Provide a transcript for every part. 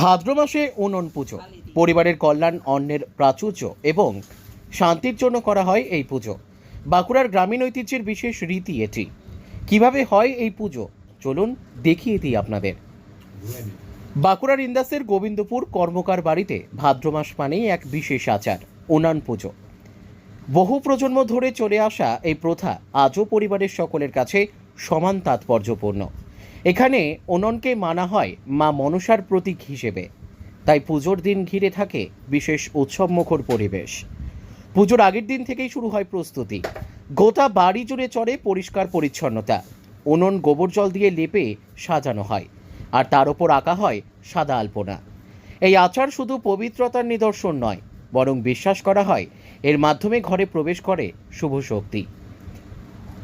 ভাদ্র মাসে উনন পুজো। পরিবারের কল্যাণ অন্যের প্রাচুর্য এবং শান্তির জন্য করা হয় এই পুজো। বাঁকুড়ার গ্রামীণ ঐতিহ্যের বিশেষ রীতি এটি। কীভাবে হয় এই পুজো? চলুন দেখিয়ে দিই আপনাদের। বাঁকুড়ার ইন্দাসের গোবিন্দপুর কর্মকার বাড়িতে ভাদ্র মাস মানেই এক বিশেষ আচার, উনান পুজো। বহু প্রজন্ম ধরে চলে আসা এই প্রথা আজও পরিবারের সকলের কাছে সমান তাৎপর্যপূর্ণ। এখানে ওননকে মানা হয় মা মনসার প্রতীক হিসেবে। তাই পুজোর দিন ঘিরে থাকে বিশেষ উৎসবমুখর পরিবেশ। পুজোর আগের দিন থেকেই শুরু হয় প্রস্তুতি। গোটা বাড়ি জুড়ে চড়ে পরিষ্কার পরিচ্ছন্নতা। উনুন গোবর জল দিয়ে লেপে সাজানো হয় আর তার ওপর আঁকা হয় সাদা আলপনা। এই আচার শুধু পবিত্রতার নিদর্শন নয়, বরং বিশ্বাস করা হয় এর মাধ্যমে ঘরে প্রবেশ করে শুভ শক্তি।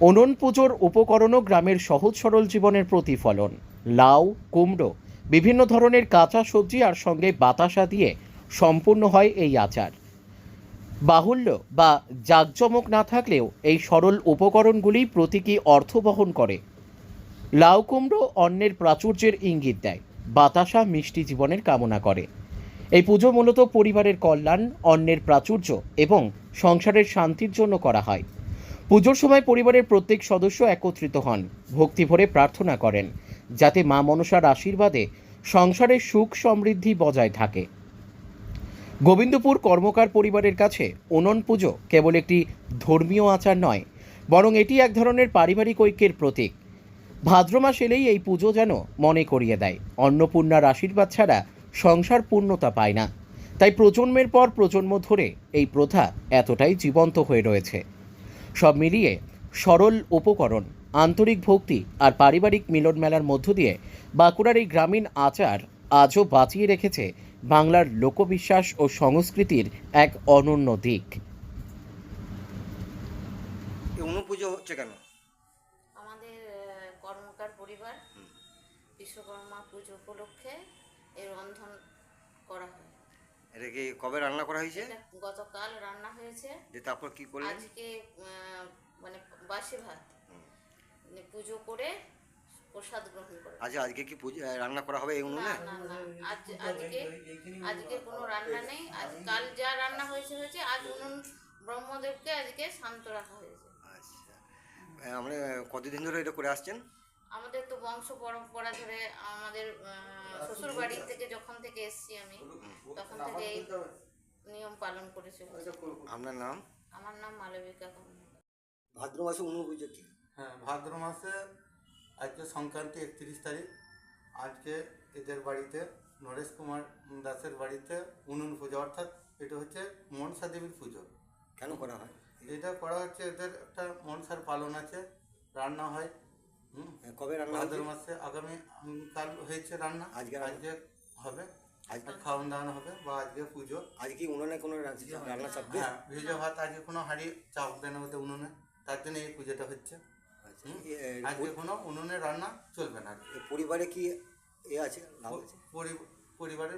উনুন পুজোর উপকরণও গ্রামের সহজ সরল জীবনের প্রতিফলন। লাউ, কুমড়ো, বিভিন্ন ধরনের কাঁচা সবজি আর সঙ্গে বাতাসা দিয়ে সম্পূর্ণ হয় এই আচার। বাহুল্য বা জাঁকজমক না থাকলেও এই সরল উপকরণগুলি প্রতীকী অর্থ বহন করে। লাউ, কুমড়ো অন্যের প্রাচুর্যের ইঙ্গিত দেয়, বাতাসা মিষ্টি জীবনের কামনা করে। এই পুজো মূলত পরিবারের কল্যাণ অন্যের প্রাচুর্য এবং সংসারের শান্তির জন্য করা হয়। পুজোর সময় পরিবারের প্রত্যেক সদস্য একত্রিত হন। ভক্তি ভরে প্রার্থনা করেন, যাতে মা মনসার আশীর্বাদে সংসারের সুখ সমৃদ্ধি বজায় থাকে। গোবিন্দপুর কর্মকার পরিবারের কাছে উনন পুজো কেবল একটি ধর্মীয় আচার নয়, বরং এটি এক ধরনের পারিবারিক ঐক্যের প্রতীক। ভাদ্র মাস এলেই এই পুজো যেন মনে করিয়ে দেয়। অন্নপূর্ণার আশীর্বাদ ছাড়া সংসার পূর্ণতা পায় না। তাই প্রজন্মের পর প্রজন্ম ধরে এই প্রথা এতটাই জীবন্ত হয়ে রয়েছে। সব মিলিয়ে সরল উপকরণ আন্তরিক ভক্তি আর পারিবারিক মিলন মেলার মধ্য দিয়ে বাঁকুড়ার এই গ্রামীণ আচার আজও বাঁচিয়ে রেখেছে বাংলার লোকবিশ্বাস ও সংস্কৃতির এক অনন্য দিক। অনুপুজো হচ্ছে কেন? আমাদের কর্মকার পরিবার বিশ্বকর্মা পুজো উপলক্ষে এই রন্ধন করা হয়। এটা কি কবে রান্না করা হয়েছে? গতকাল রান্না হয়েছে। যে তারপর কি করলেন? আজকে মানে বাসি ভাত। মানে পুজো করে প্রসাদ গ্রহণ করে। আচ্ছা আজকে কি পুজো রান্না করা হবে এই উনুনে? আজকে আজকে কোনো রান্না নেই। আজ কাল যা রান্না হয়েছে হয়েছে আজ উনুন ব্রহ্মদেবকে আজকে শান্ত রাখা হয়েছে। আচ্ছা। আমরা কতদিন ধরে এটা করে আসছেন? আমাদের তো বংশ পরম্পরা ধরে আমাদের শ্বশুর বাড়ির থেকে যখন থেকে এসছি আমি তখন থেকে এই নিয়ম পালন করে চলেছি। আপনার নাম? আমার নাম মালবিকা ভাদ্র মাসে অনুপুজো কি? হ্যাঁ ভাদ্র মাসে আজকে সংক্রান্তি একত্রিশ তারিখ। আজকে এদের বাড়িতে নরেশ কুমার দাসের বাড়িতে উনুন পুজো অর্থাৎ এটা হচ্ছে মনসা দেবীর পুজো। কেন করা হয়? এটা করা হচ্ছে এদের একটা মনসার পালন আছে রান্না হয়। কবে রান্না ভাদ্র মাসে আগামী কাল হয়েছে রান্না। আজকে আজকে হবে। আজকে? খাওয়ান দাওয়ান হবে বা আজকে পুজো। আজকে উনুনে কোনো রান্না- রান্না চাপবে হ্যাঁ ভিজে ভাত আজকে কোনো হাঁড়ি চাপ দেন ওদের উনুনে। তার জন্য এই পুজোটা হচ্ছে। আচ্ছা আজকে কোনো উনুনে রান্না চলবে না। পরিবারে কি এ আছে? লাভ আছে?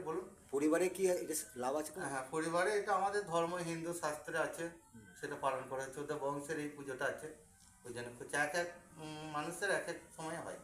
বলুন। পরিবারে কি লাভ আছে হ্যাঁ পরিবারে এটা আমাদের ধর্ম হিন্দু শাস্ত্রে আছে। সেটা পালন করা হচ্ছে। ওদের বংশের এই পুজোটা আছে। ওই জন্য। এক এক মানুষের এক এক সময় হয়